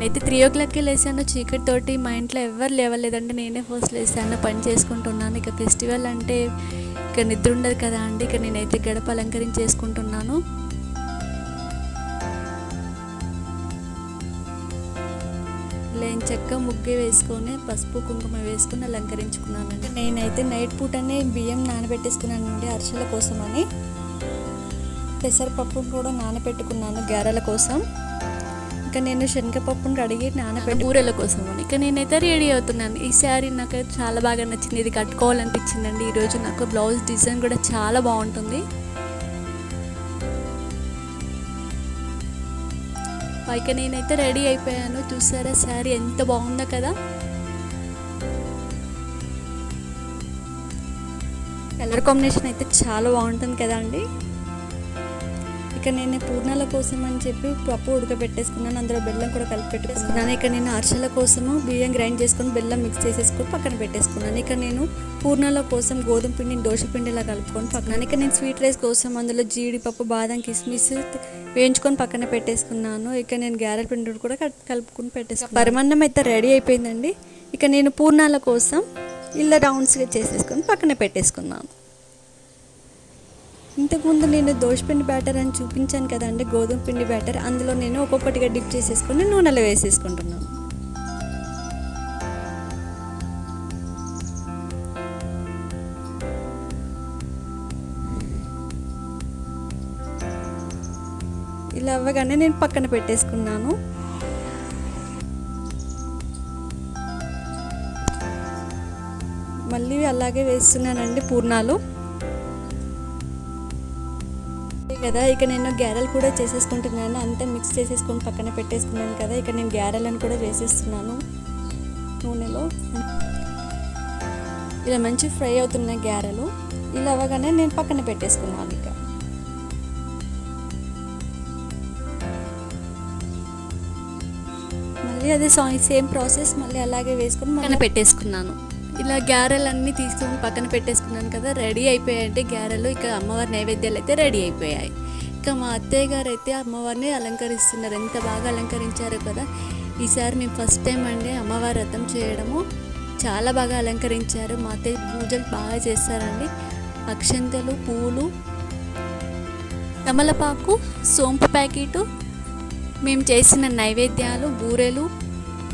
నేనైతే త్రీ ఓ క్లాక్కి లేసాను చీకటి తోటి మా ఇంట్లో ఎవరు లేవలేదంటే నేనే ఫస్ట్ లేసాను పని చేసుకుంటున్నాను. ఇక ఫెస్టివల్ అంటే ఇక నిద్ర ఉండదు కదా అండి. ఇక నేనైతే గడప అలంకరించేసుకుంటున్నాను. లేని చెక్క ముగ్గు వేసుకొని పసుపు కుంకుమ వేసుకొని అలంకరించుకున్నానండి. నేనైతే నైట్ పూటనే బియ్యం నానబెట్టేసుకున్నానండి అరిసెల కోసమని. పెసరపప్పు కూడా నానబెట్టుకున్నాను గారెల కోసం. ఇక నేను శనగపప్పును కడిగి నానబెట్టి బూరెల కోసం. అని ఇక నేనైతే రెడీ అవుతున్నాను. ఈ శారీ నాకు చాలా బాగా నచ్చింది. ఇది కట్టుకోవాలనిపించిందండి. ఈరోజు నాకు బ్లౌజ్ డిజైన్ కూడా చాలా బాగుంటుంది. ఇక నేనైతే రెడీ అయిపోయాను. చూసారా? శారీ ఎంత బాగుందో కదా. కలర్ కాంబినేషన్ అయితే చాలా బాగుంటుంది కదా అండి. ఇక నేను పూర్ణాల కోసం అని చెప్పి పప్పు ఉడకబెట్టేసుకున్నాను. అందులో బెల్లం కూడా కలిపి పెట్టుకున్నాను. ఇక నేను అరిసెల కోసము బియ్యం గ్రైండ్ చేసుకొని బెల్లం మిక్స్ చేసేసుకొని పక్కన పెట్టేసుకున్నాను. ఇక నేను పూర్ణాల కోసం గోధుమ పిండిని దోశ పిండిలా కలుపుకొని పక్కన ఇక నేను స్వీట్ రైస్ కోసం అందులో జీడిపప్పు బాదం కిస్మిస్ వేయించుకొని పక్కన పెట్టేసుకున్నాను. ఇక నేను గ్యారెల పిండి కూడా కల్- కలుపుకొని పెట్టేసుకున్నాను. పరమాన్నం అయితే రెడీ అయిపోయిందండి. ఇక నేను పూర్ణాల కోసం ఇలా రౌండ్స్గా చేసేసుకొని పక్కన పెట్టేసుకున్నాను. ఇంతకుముందు నేను దోశపిండి బ్యాటర్ అని చూపించాను కదండి గోధుమ పిండి బ్యాటర్. అందులో నేను ఒక్కొక్కటిగా డిప్ చేసేసుకొని నూనెలో వేసేసుకుంటున్నాను. ఇలా అవ్వగానే నేను పక్కన పెట్టేసుకున్నాను. మళ్ళీ అలాగే వేస్తున్నానండి పూర్ణాలు. కదా ఇక నేను గ్యారెలు కూడా చేసేసుకుంటున్నాను. అంతా మిక్స్ చేసేసుకొని పక్కన పెట్టేసుకున్నాను కదా ఇక నేను గ్యారెలను కూడా వేసేస్తున్నాను నూనెలో. ఇలా మంచి ఫ్రై అవుతున్నాయి గ్యారెలు ఇలా అవ్వగానే నేను పక్కన పెట్టేసుకున్నాను ఇక. మళ్ళీ అదే సేమ్ ప్రాసెస్ మళ్ళీ అలాగే వేసుకొని పక్కన పెట్టేసుకున్నాను. ఇలా గ్యారెలన్నీ తీసుకొని పక్కన పెట్టేసుకున్నాను కదా రెడీ అయిపోయాయంటే గ్యారెలు ఇక అమ్మవారి నైవేద్యాలు అయితే రెడీ అయిపోయాయి. ఇక మా అత్తయ్య గారు అయితే అమ్మవారిని అలంకరిస్తున్నారు. ఎంత బాగా అలంకరించారో కదా. ఈసారి మేము ఫస్ట్ టైం అండి అమ్మవారి రథం చేయడము. చాలా బాగా అలంకరించారు. మా అత్తయ్య పూజలు బాగా చేస్తారండి. అక్షంతలు పూలు తమలపాకు సోంపు ప్యాకెటు మేము చేసిన నైవేద్యాలు బూరెలు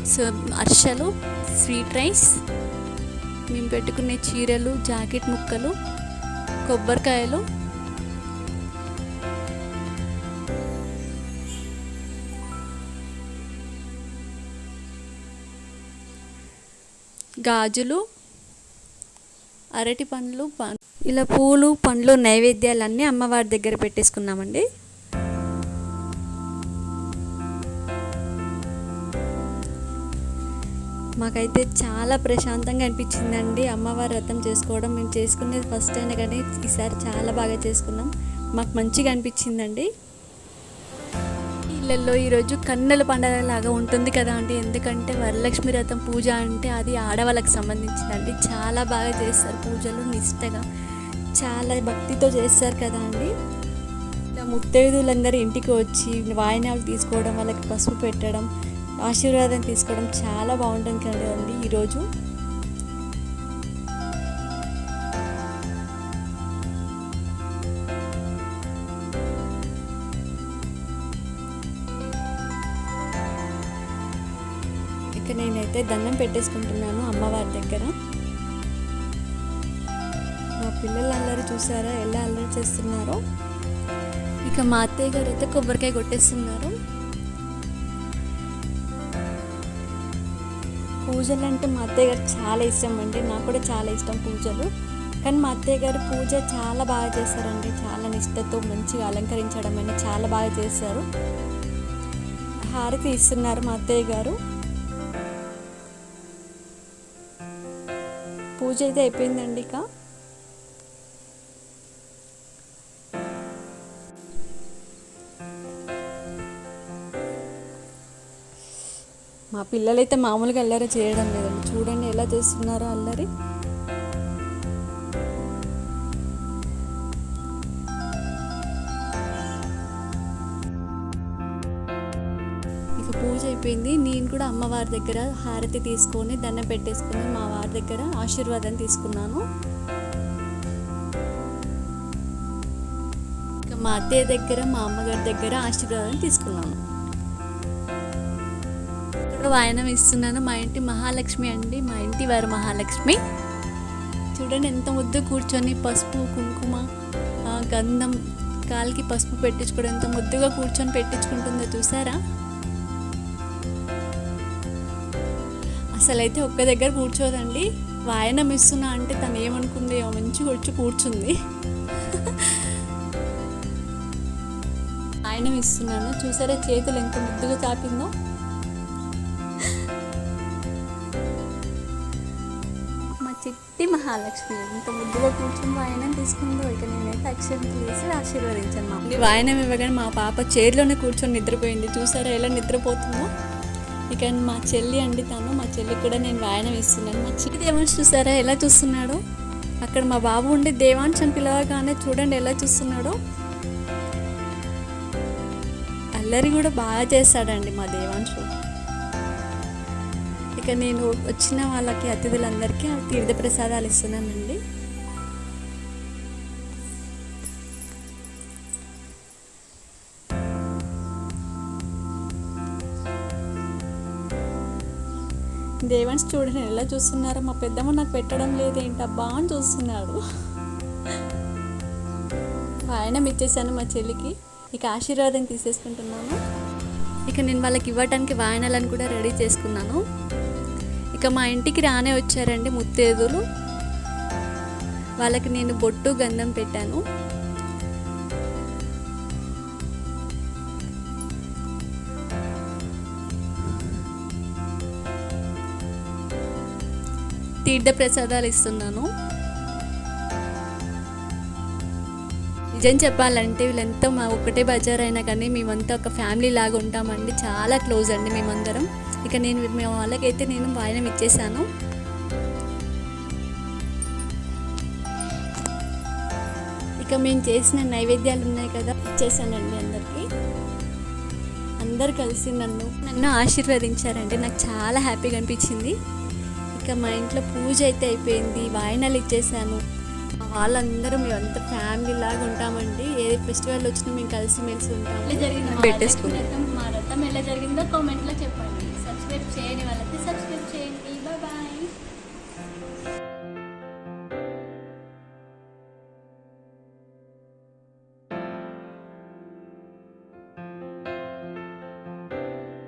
సో- అర్షలు స్వీట్ రైస్ మేము పెట్టుకునే చీరలు జాకెట్ ముక్కలు కొబ్బరికాయలు. గాజులు అరటి పండ్లు ఇలా పూలు పండ్లు నైవేద్యాలన్నీ అమ్మవారి దగ్గర పెట్టేసుకున్నామండి. మాకైతే చాలా ప్రశాంతంగా అనిపించిందండి. అమ్మవారి వ్రతం చేసుకోవడం మేము చేసుకునేది ఫస్ట్ అయినా కానీ ఈసారి చాలా బాగా చేసుకున్నాం. మాకు మంచిగా అనిపించిందండి. ఇళ్ళల్లో ఈరోజు కన్నుల పండగ లాగా ఉంటుంది కదా అండి. ఎందుకంటే వరలక్ష్మి వ్రతం పూజ అంటే అది ఆడవాళ్ళకి సంబంధించిందండి. చాలా బాగా చేస్తారు పూజలు నిష్టగా. చాలా భక్తితో చేస్తారు కదా అండి. ఇలా ముత్తైదులందరూ ఇంటికి వచ్చి వాయినాలు తీసుకోవడం వాళ్ళకి పసుపు పెట్టడం ఆశీర్వాదం తీసుకోవడం చాలా బాగుంటుంది కదండి ఈరోజు. ఇక నేనైతే దండం పెట్టేసుకుంటున్నాను అమ్మవారి దగ్గర. మా పిల్లలు అల్లరి చూసారా ఎలా అల్లరి చేస్తున్నారో? ఇక మా అత్తయ్య గారు అయితే కొబ్బరికాయ కొట్టేస్తున్నారు. పూజలు అంటే మా అత్తయ్య గారు చాలా ఇష్టం అండి. నాకు కూడా చాలా ఇష్టం పూజలు. కానీ మా అత్తయ్య గారు పూజ చాలా బాగా చేస్తారండి. చాలా నిష్టతో మంచిగా అలంకరించడం అని చాలా బాగా చేస్తారు. హారతి ఇస్తున్నారు మా అత్తయ్య గారు. పూజ అయితే అయిపోయిందండి ఇక. మా పిల్లలైతే మామూలుగా అల్లరి చేయడం లేదండి. చూడండి ఎలా చేస్తున్నారో అల్లరి. ఇక పూజ అయిపోయింది. నేను కూడా అమ్మవారి దగ్గర హారతి తీసుకొని దండం పెట్టేసుకొని మా వారి దగ్గర ఆశీర్వాదం తీసుకున్నాను. ఇక మా అత్తయ్య దగ్గర మా అమ్మగారి దగ్గర ఆశీర్వాదం తీసుకున్నాను. వాయనం ఇస్తున్నాను మా ఇంటి మహాలక్ష్మి అండి. మా ఇంటి వారు మహాలక్ష్మి. చూడండి ఎంత ముద్దు కూర్చొని పసుపు కుంకుమ గంధం కాలికి పసుపు పెట్టించుకోవడం ఎంత ముద్దుగా కూర్చొని పెట్టించుకుంటుందో చూసారా? అసలైతే ఒక్క దగ్గర కూర్చోదండి. వాయనం ఇస్తున్నా అంటే తను ఏమనుకుంది? ఏమో మంచిగా వచ్చి కూర్చుంది. వాయనం ఇస్తున్నాను. చూసారా చేతులు ఎంత ముద్దుగా చాపిందో మహాలక్ష్మి. ఇంత ముద్దుగా కూర్చుని వాయనం తీసుకుందో ఇక నేనైతే అక్షంతలు తీసి ఆశీర్వదించాను మా వాయనం ఇవ్వగానే మా పాప చైర్లోనే కూర్చొని నిద్రపోయింది. చూసారా ఎలా నిద్రపోతుందో? ఇక మా చెల్లి అండి తను. మా చెల్లికి కూడా నేను వాయనం ఇస్తున్నాను మా చిట్టి దేవాంశ్ చూసారా ఎలా చూస్తున్నాడో? అక్కడ మా బాబు ఉండి దేవాంశ్ అని పిలవగానే చూడండి ఎలా చూస్తున్నాడో. అల్లరి కూడా బాగా చేస్తాడండి మా దేవాంశు ఇక నేను వచ్చిన వాళ్ళకి అతిథులందరికీ తీర్థ ప్రసాదాలు ఇస్తున్నానండి. దేవన్స్ చూడండి ఎలా చూస్తున్నారో మా పెద్దమ్మ నాకు పెట్టడం లేదేంటబ్బా అని చూస్తున్నాడు. వాయనం ఇచ్చేసాను మా చెల్లికి. ఇక ఆశీర్వాదం తీసేసుకుంటున్నాను. ఇక నేను వాళ్ళకి ఇవ్వటానికి వాయనాలను కూడా రెడీ చేసుకున్నాను. ఇక మా ఇంటికి రానే వచ్చారండి ముత్తేదులు. వాళ్ళకి నేను బొట్టు గంధం పెట్టాను. తీర్థ ప్రసాదాలు ఇస్తున్నాను. నిజం చెప్పాలంటే వీళ్ళంతా మా ఒకటే బజార్ అయినా కానీ మేమంతా ఒక ఫ్యామిలీ లాగా ఉంటామండి. చాలా క్లోజ్ అండి మేమందరం. ఇక నేను మేము వాళ్ళకైతే నేను వాయనం ఇచ్చేసాను. ఇక మేము చేసిన నైవేద్యాలు ఉన్నాయి కదా ఇచ్చేసానండి అందరికీ. అందరు కలిసి నన్ను నన్ను ఆశీర్వదించారండి. నాకు చాలా హ్యాపీగా అనిపించింది. ఇక మా ఇంట్లో పూజ అయితే అయిపోయింది వాయనాలు ఇచ్చేసాను. వాళ్ళందరూ మేము అంత ఫ్యామిలీ లాగా ఉంటామండి. ఏ ఫెస్టివల్ వచ్చినా మేము కలిసి మెలిసి ఉంటాం. పెట్టేసుకుంటాం మా రథం ఎలా జరిగిందో కామెంట్లో చెప్పండి. సబ్స్క్రైబ్ చేయని వాళ్ళకి సబ్స్క్రైబ్ చేయండి. బాయ్